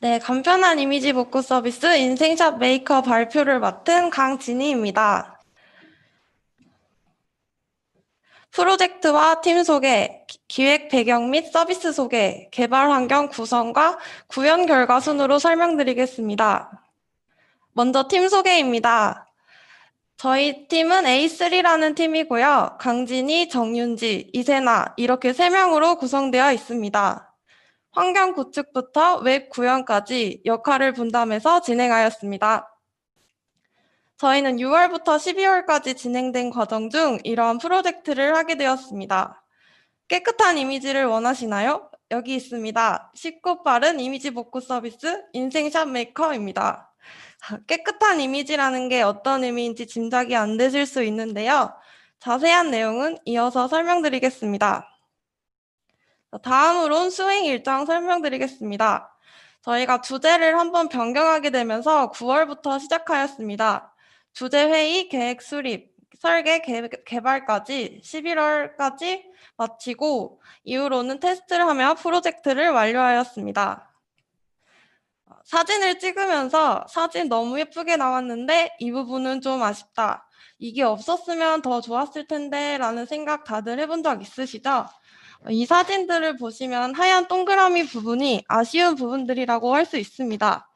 네, 간편한 이미지 복구 서비스 인생샷 메이커 발표를 맡은 강진희입니다. 프로젝트와 팀 소개, 기- 기획 배경 및 서비스 소개, 개발 환경 구성과 구현 결과 순으로 설명드리겠습니다. 먼저 팀 소개입니다. 저희 팀은 A3라는 팀이고요. 강진희, 정윤지, 이세나 이렇게 세 명으로 구성되어 있습니다. 환경 구축부터 웹 구현까지 역할을 분담해서 진행하였습니다. 저희는 6월부터 12월까지 진행된 과정 중 이러한 프로젝트를 하게 되었습니다. 깨끗한 이미지를 원하시나요? 여기 있습니다. 쉽고 빠른 이미지 복구 서비스 인생샷 메이커입니다. 깨끗한 이미지라는 게 어떤 의미인지 짐작이 안 되실 수 있는데요. 자세한 내용은 이어서 설명드리겠습니다. 다음으론 수행 일정 설명드리겠습니다. 저희가 주제를 한번 변경하게 되면서 9월부터 시작하였습니다. 주제 회의, 계획 수립, 설계, 개, 개발까지 11월까지 마치고 이후로는 테스트를 하며 프로젝트를 완료하였습니다. 사진을 찍으면서 사진 너무 예쁘게 나왔는데 이 부분은 좀 아쉽다. 이게 없었으면 더 좋았을 텐데 라는 생각 다들 해본 적 있으시죠? 이 사진들을 보시면 하얀 동그라미 부분이 아쉬운 부분들이라고 할 수 있습니다.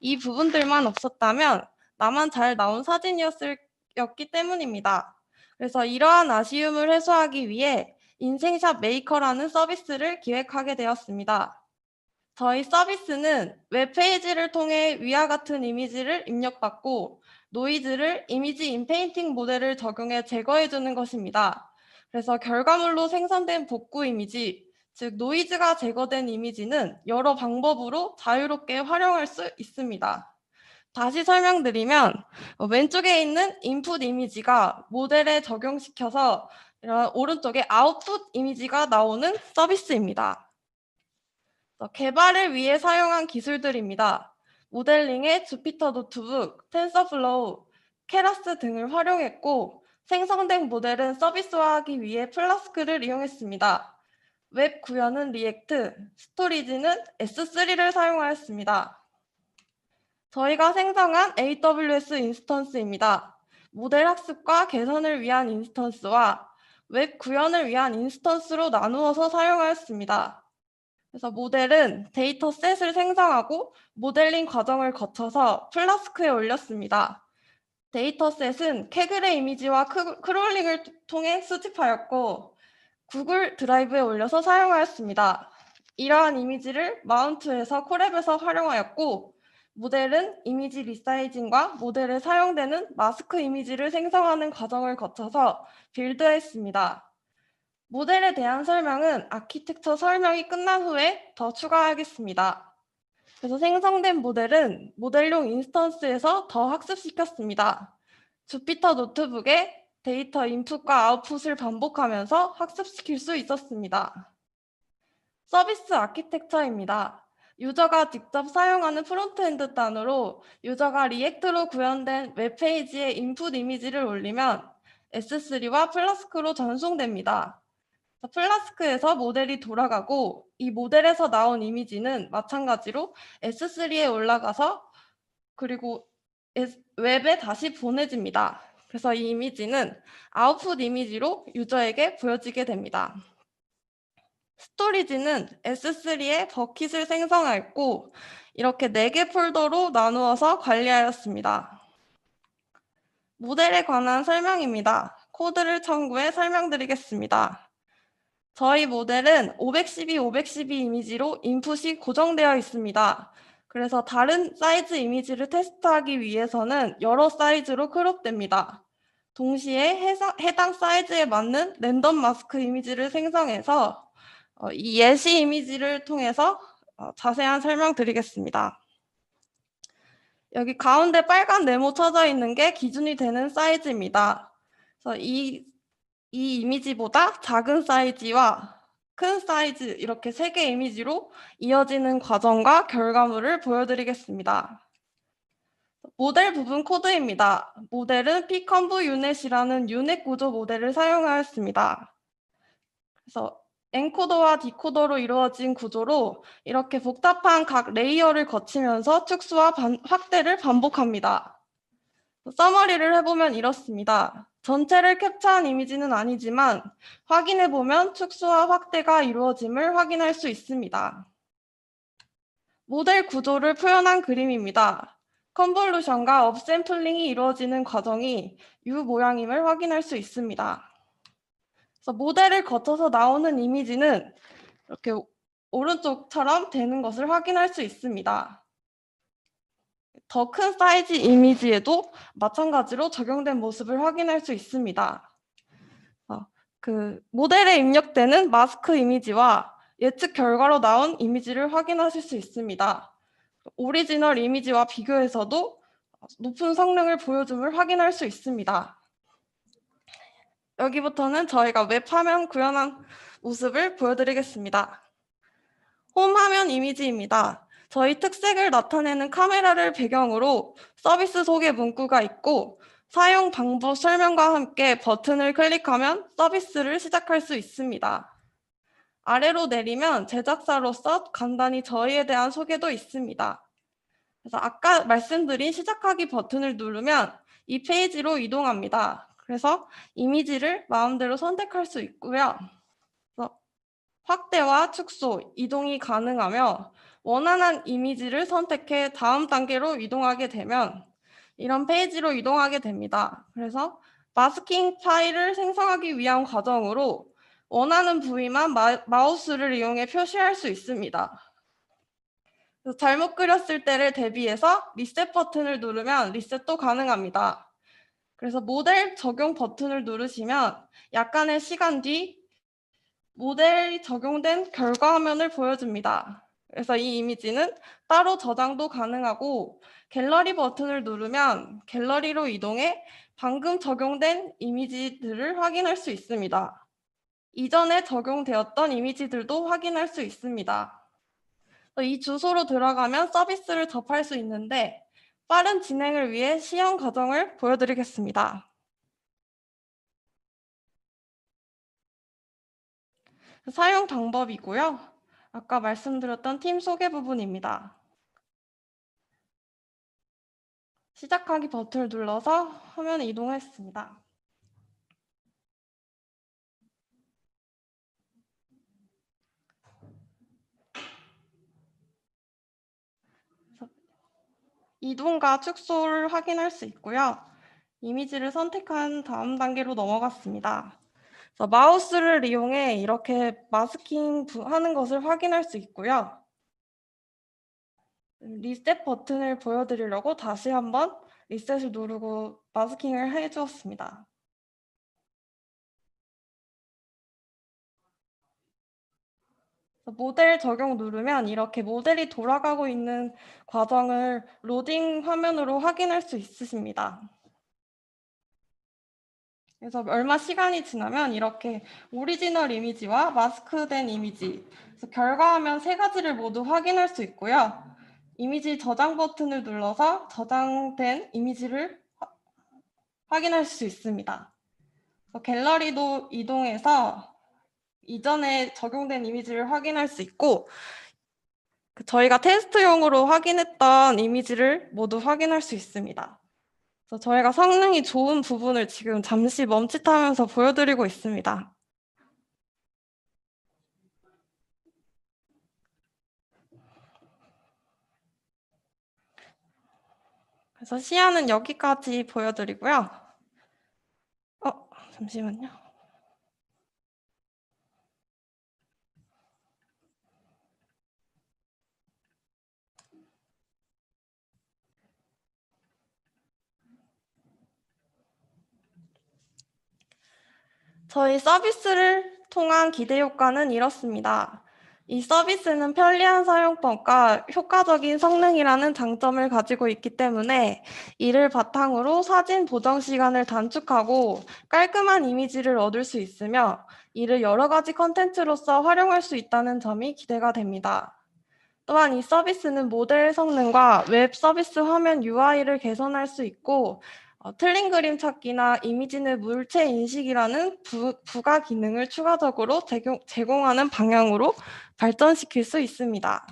이 부분들만 없었다면 나만 잘 나온 사진이었기 때문입니다. 그래서 이러한 아쉬움을 해소하기 위해 인생샷 메이커라는 서비스를 기획하게 되었습니다. 저희 서비스는 웹페이지를 통해 위와 같은 이미지를 입력받고 노이즈를 이미지 인페인팅 모델을 적용해 제거해 주는 것입니다. 그래서 결과물로 생산된 복구 이미지, 즉 노이즈가 제거된 이미지는 여러 방법으로 자유롭게 활용할 수 있습니다. 다시 설명드리면 어, 왼쪽에 있는 인풋 이미지가 모델에 적용시켜서 오른쪽에 아웃풋 이미지가 나오는 서비스입니다. 어, 개발을 위해 사용한 기술들입니다. 모델링에 주피터 노트북, 텐서플로우, 케라스 등을 활용했고 생성된 모델은 서비스화하기 위해 플라스크를 이용했습니다. 웹 구현은 리액트, 스토리지는 S3를 사용하였습니다. 저희가 생성한 AWS 인스턴스입니다. 모델 학습과 개선을 위한 인스턴스와 웹 구현을 위한 인스턴스로 나누어서 사용하였습니다. 그래서 모델은 데이터셋을 생성하고 모델링 과정을 거쳐서 플라스크에 올렸습니다. 데이터셋은 캐글의 이미지와 크롤링을 통해 수집하였고 구글 드라이브에 올려서 사용하였습니다. 이러한 이미지를 마운트해서 콜앱에서 활용하였고 모델은 이미지 리사이징과 모델에 사용되는 마스크 이미지를 생성하는 과정을 거쳐서 빌드했습니다. 모델에 대한 설명은 아키텍처 설명이 끝난 후에 더 추가하겠습니다. 그래서 생성된 모델은 모델용 인스턴스에서 더 학습시켰습니다. 주피터 노트북에 데이터 인풋과 아웃풋을 반복하면서 학습시킬 수 있었습니다. 서비스 아키텍처입니다. 유저가 직접 사용하는 프론트엔드 단으로 유저가 리액트로 구현된 웹페이지에 인풋 이미지를 올리면 S3와 플라스크로 전송됩니다. 플라스크에서 모델이 돌아가고 이 모델에서 나온 이미지는 마찬가지로 S3에 올라가서 그리고 웹에 다시 보내집니다. 그래서 이 이미지는 아웃풋 이미지로 유저에게 보여지게 됩니다. 스토리지는 S3에 버킷을 생성하였고 이렇게 4개 폴더로 나누어서 관리하였습니다. 모델에 관한 설명입니다. 코드를 참고해 설명드리겠습니다. 저희 모델은 512, 512 이미지로 인풋이 고정되어 있습니다. 그래서 다른 사이즈 이미지를 테스트하기 위해서는 여러 사이즈로 크롭됩니다. 동시에 해당 사이즈에 맞는 랜덤 마스크 이미지를 생성해서 어, 이 예시 이미지를 통해서 어, 자세한 설명 드리겠습니다. 여기 가운데 빨간 네모 쳐져 있는 게 기준이 되는 사이즈입니다. 그래서 이, 이 이미지보다 작은 사이즈와 큰 사이즈 이렇게 세 개 이미지로 이어지는 과정과 결과물을 보여드리겠습니다. 모델 부분 코드입니다. 모델은 피컨브 유넷이라는 유넷 구조 모델을 사용하였습니다. 그래서 엔코더와 디코더로 이루어진 구조로 이렇게 복잡한 각 레이어를 거치면서 축소와 반- 확대를 반복합니다. 서머리를 해보면 이렇습니다. 전체를 캡처한 이미지는 아니지만 확인해 보면 축소와 확대가 이루어짐을 확인할 수 있습니다. 모델 구조를 표현한 그림입니다. 컨볼루션과 업샘플링이 이루어지는 과정이 U 모양임을 확인할 수 있습니다. 그래서 모델을 거쳐서 나오는 이미지는 이렇게 오른쪽처럼 되는 것을 확인할 수 있습니다. 더 큰 사이즈 이미지에도 마찬가지로 적용된 모습을 확인할 수 있습니다. 어, 그 모델에 입력되는 마스크 이미지와 예측 결과로 나온 이미지를 확인하실 수 있습니다. 오리지널 이미지와 비교해서도 높은 성능을 보여줌을 확인할 수 있습니다. 여기부터는 저희가 웹 화면 구현한 모습을 보여드리겠습니다. 홈 화면 이미지입니다. 저희 특색을 나타내는 카메라를 배경으로 서비스 소개 문구가 있고 사용 방법 설명과 함께 버튼을 클릭하면 서비스를 시작할 수 있습니다. 아래로 내리면 제작사로서 간단히 저희에 대한 소개도 있습니다. 그래서 아까 말씀드린 시작하기 버튼을 누르면 이 페이지로 이동합니다. 그래서 이미지를 마음대로 선택할 수 있고요. 확대와 축소, 이동이 가능하며 원하는 이미지를 선택해 다음 단계로 이동하게 되면 이런 페이지로 이동하게 됩니다. 그래서 마스킹 파일을 생성하기 위한 과정으로 원하는 부위만 마, 마우스를 이용해 표시할 수 있습니다. 잘못 그렸을 때를 대비해서 리셋 버튼을 누르면 리셋도 가능합니다. 그래서 모델 적용 버튼을 누르시면 약간의 시간 뒤 모델이 적용된 결과 화면을 보여줍니다. 그래서 이 이미지는 따로 저장도 가능하고 갤러리 버튼을 누르면 갤러리로 이동해 방금 적용된 이미지들을 확인할 수 있습니다. 이전에 적용되었던 이미지들도 확인할 수 있습니다. 이 주소로 들어가면 서비스를 접할 수 있는데 빠른 진행을 위해 시험 과정을 보여드리겠습니다. 사용 방법이고요. 아까 말씀드렸던 팀 소개 부분입니다. 시작하기 버튼을 눌러서 화면 이동했습니다. 이동과 축소를 확인할 수 있고요. 이미지를 선택한 다음 단계로 넘어갔습니다. 그래서 마우스를 이용해 이렇게 마스킹 부- 하는 것을 확인할 수 있고요. 리셋 버튼을 보여드리려고 다시 한번 리셋을 누르고 마스킹을 해주었습니다. 모델 적용 누르면 이렇게 모델이 돌아가고 있는 과정을 로딩 화면으로 확인할 수 있으십니다. 그래서 얼마 시간이 지나면 이렇게 오리지널 이미지와 마스크된 이미지, 그래서 결과 화면 세 가지를 모두 확인할 수 있고요. 이미지 저장 버튼을 눌러서 저장된 이미지를 화- 확인할 수 있습니다. 갤러리도 이동해서 이전에 적용된 이미지를 확인할 수 있고 그 저희가 테스트용으로 확인했던 이미지를 모두 확인할 수 있습니다. 저희가 성능이 좋은 부분을 지금 잠시 멈칫하면서 보여드리고 있습니다. 그래서 시야는 여기까지 보여드리고요. 어, 잠시만요. 저희 서비스를 통한 기대 효과는 이렇습니다. 이 서비스는 편리한 사용법과 효과적인 성능이라는 장점을 가지고 있기 때문에 이를 바탕으로 사진 보정 시간을 단축하고 깔끔한 이미지를 얻을 수 있으며 이를 여러 가지 컨텐츠로서 활용할 수 있다는 점이 기대가 됩니다. 또한 이 서비스는 모델 성능과 웹 서비스 화면 UI를 개선할 수 있고 어, 어, 틀린 그림 찾기나 이미지는 물체 인식이라는 부, 부가 기능을 추가적으로 제공, 제공하는 방향으로 발전시킬 수 있습니다.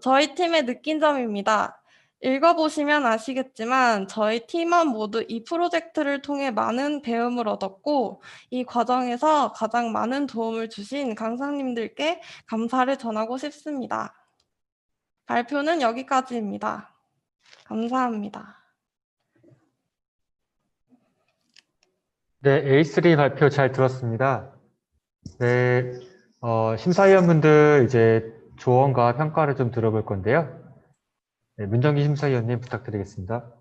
저희 팀의 느낀 점입니다. 읽어보시면 아시겠지만 저희 팀원 모두 이 프로젝트를 통해 많은 배움을 얻었고 이 과정에서 가장 많은 도움을 주신 강사님들께 감사를 전하고 싶습니다. 발표는 여기까지입니다. 감사합니다. 네, A3 발표 잘 들었습니다. 네, 어, 심사위원분들 이제 조언과 평가를 좀 들어볼 건데요. 네, 문정기 심사위원님 부탁드리겠습니다.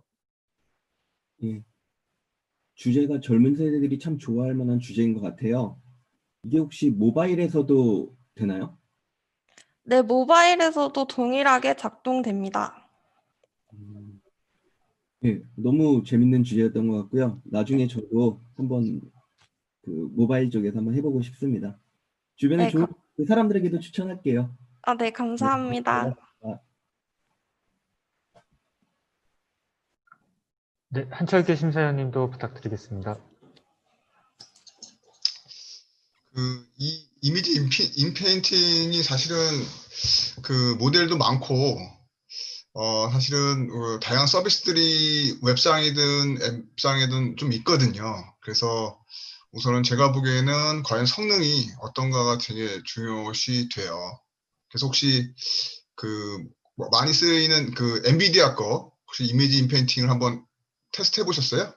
예. 주제가 젊은 세대들이 참 좋아할 만한 주제인 것 같아요. 이게 혹시 모바일에서도 되나요? 네, 모바일에서도 동일하게 작동됩니다. 음, 예, 너무 재밌는 주제였던 것 같고요. 나중에 저도 한번 그 모바일 쪽에서 한번 해보고 싶습니다. 주변에 네, 좋은 가- 그 사람들에게도 추천할게요. 아, 네, 감사합니다. 네, 한철규 심사위원님도 부탁드리겠습니다. 그, 이 이미지 인피, 인페인팅이 사실은 그 모델도 많고, 어, 사실은 어, 다양한 서비스들이 웹상이든 앱상이든 좀 있거든요. 그래서 우선은 제가 보기에는 과연 성능이 어떤가가 되게 중요시 돼요. 그래서 혹시 그 뭐 많이 쓰이는 그 엔비디아 거 혹시 이미지 인페인팅을 한번 테스트 해보셨어요?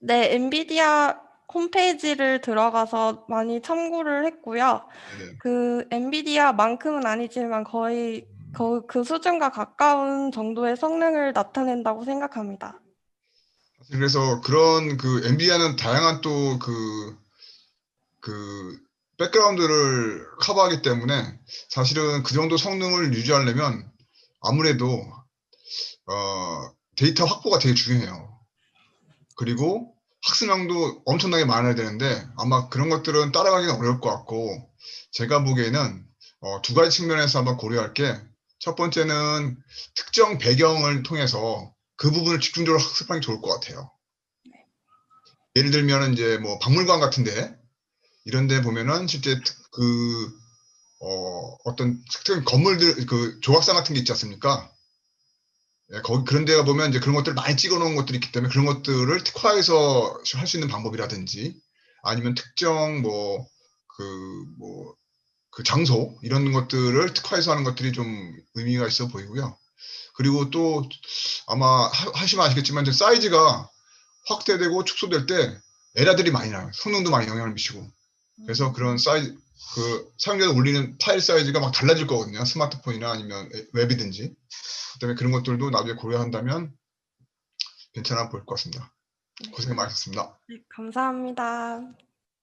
네, 엔비디아 홈페이지를 들어가서 많이 참고를 했고요. 네. 그 엔비디아만큼은 아니지만 거의 그, 그 수준과 가까운 정도의 성능을 나타낸다고 생각합니다. 그래서 그런 그 엔비디아는 다양한 또 그, 그, 백그라운드를 커버하기 때문에 사실은 그 정도 성능을 유지하려면 아무래도, 어, 데이터 확보가 되게 중요해요. 그리고 학습량도 엄청나게 많아야 되는데 아마 그런 것들은 따라가기는 어려울 것 같고 제가 보기에는 어, 두 가지 측면에서 한번 고려할 게 첫 번째는 특정 배경을 통해서 그 부분을 집중적으로 학습하는 게 좋을 것 같아요. 예를 들면 이제 뭐 박물관 같은데 이런 데 보면은 실제 특- 그 어, 어떤 특정 건물들 그 조각상 같은 게 있지 않습니까? 예, 거기 그런 데가 보면 이제 그런 것들 많이 찍어 놓은 것들이 있기 때문에 그런 것들을 특화해서 할 수 있는 방법이라든지 아니면 특정 뭐 그뭐 그 장소 이런 것들을 특화해서 하는 것들이 좀 의미가 있어 보이고요. 그리고 또 아마 하- 하시면 아시겠지만 이제 사이즈가 확대되고 축소될 때 에러들이 많이 나요. 성능도 많이 영향을 미치고. 그래서 그런 사이즈 그 사용자가 올리는 파일 사이즈가 막 달라질 거거든요. 스마트폰이나 아니면 에- 웹이든지. 그다음에 그런 것들도 나중에 고려한다면 괜찮아 보일 것 같습니다. 고생 많으셨습니다. 네, 감사합니다.